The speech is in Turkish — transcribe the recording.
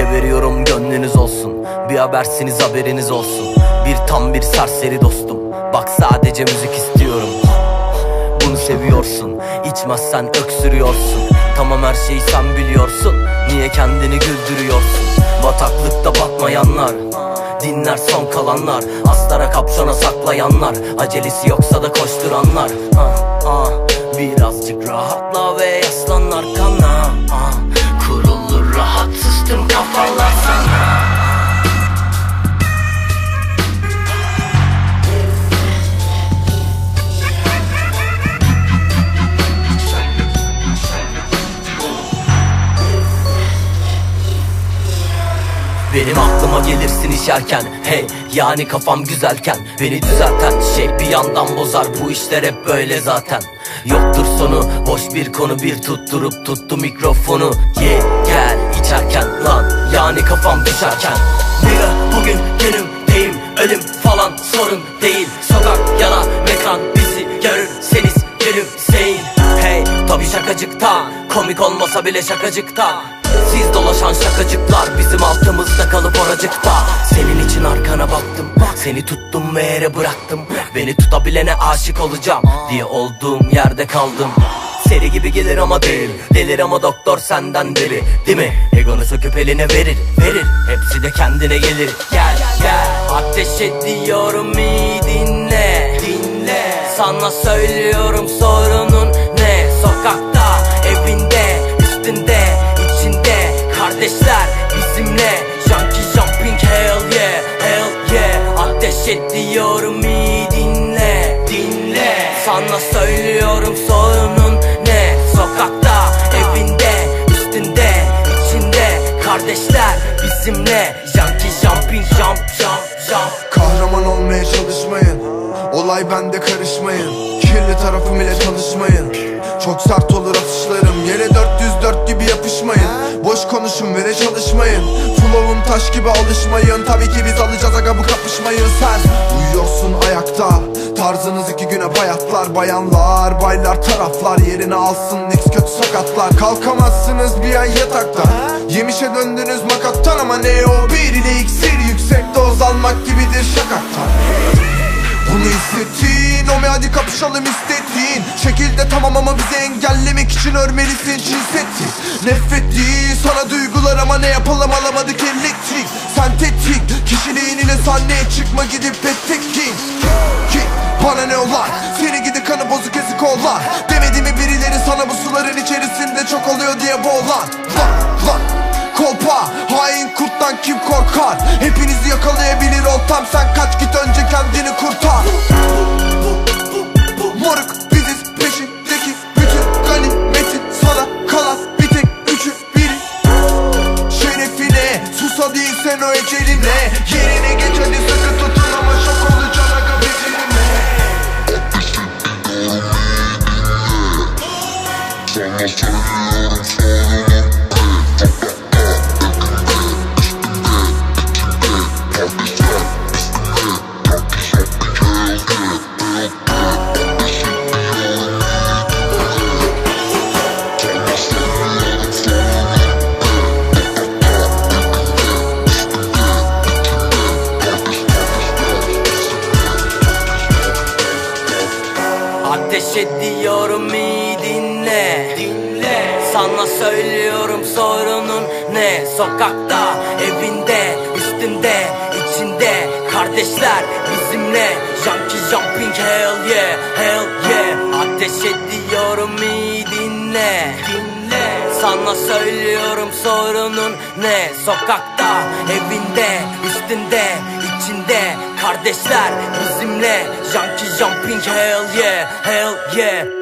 haberiniz olsun. Bir habersiniz haberiniz olsun. Bir tam bir serseri dostum. Bak sadece müzik istiyorum. Bunu seviyorsun. İçmezsen öksürüyorsun. Tamam her şeyi sen biliyorsun. Niye kendini güldürüyorsun? Bataklıkta batmayanlar Dinler son kalanlar. Aslara kapşona saklayanlar. Acelesi yoksa da koşturanlar. Ah, ah. Birazcık rahatla ve yaslan arkana gelirsin işerken Hey yani kafam güzelken. Beni düzelten şey bir yandan bozar Bu işler hep böyle zaten. Yoktur sonu boş bir konu Bir tutturup tuttu mikrofonu. Ye gel içerken lan Yani kafam düşerken. Nigga bugün günümdeyim Ölüm falan sorun değil. Sokak yana mekan bizi görürseniz gülümseyin. Hey tabi şakacıkta Komik olmasa bile şakacıkta Siz dolaşan şakacıklar Bizim altımızda kalıp oracıkta. Senin için arkana baktım Seni tuttum ve yere bıraktım. Beni tutabilene aşık olacağım Diye olduğum yerde kaldım. Seri gibi gelir ama değil Delir ama doktor senden deli Değil mi? Egonu söküp eline verir Verir. Hepsi de kendine gelir. Gel gel. Ateş ediyorum iyi dinle Dinle. Sana söylüyorum sorunun ne? Sokakta Evinde Üstünde Kardeşler bizimle Junkie jumping hell yeah Hell yeah. Ateş ediyorum iyi dinle Dinle. Sana söylüyorum sorunun ne? Sokakta Evinde Üstünde içinde. Kardeşler bizimle Junkie jumping jump jump jump. Kahraman olmaya çalışmayın. Olay bende karışmayın. Kirli tarafım ile tanışmayın Çok sert olur atışlarım. Yere 404 gibi yapışmayın. Boş konuşun vere çalışmayın. Flow'um taş gibi alışmayın. Tabii ki biz alacağız aga bu kapışmayı. Sen uyuyorsun ayakta. Tarzınız iki güne bayatlar. Bayanlar baylar taraflar Yerini alsın. Nix kötü sakatlar. Kalkamazsınız bir an yatakta. Yemişe döndünüz makattan Ama ne o? Bir ile iksir Yüksek doz almak gibidir şakaktan. Bunu hissettin Ome hadi kapışalım istediğin Şekilde tamam ama bizi engellemek için örmelisin. Cinseti Nefret sana duygular ama ne yapalım alamadık elektrik. Sentetik kişiliğin ile sahneye çıkma gidip ettik ki Ki bana ne olar? Seni gidi kanı bozuk ezik oğlan Demedi mi birileri sana bu suların içerisinde çok oluyor diye boğulan Lan lan. Kolpa hain kurttan kim korkar? Hepinizi yakalayabilir oltam Sen kaç git önce kendini kurtar. Moruk Ateş ediyorum iyi dinle. Dinle. Sana söylüyorum sorunun ne? Sokakta, evinde, üstünde, içinde. Kardeşler bizimle. Junkie jumping hell yeah, hell yeah. Ateş ediyorum iyi dinle. Dinle. Sana söylüyorum sorunun ne? Sokakta, evinde, üstünde, içinde Kardeşler bizimle. Junkie jumping hell yeah, hell yeah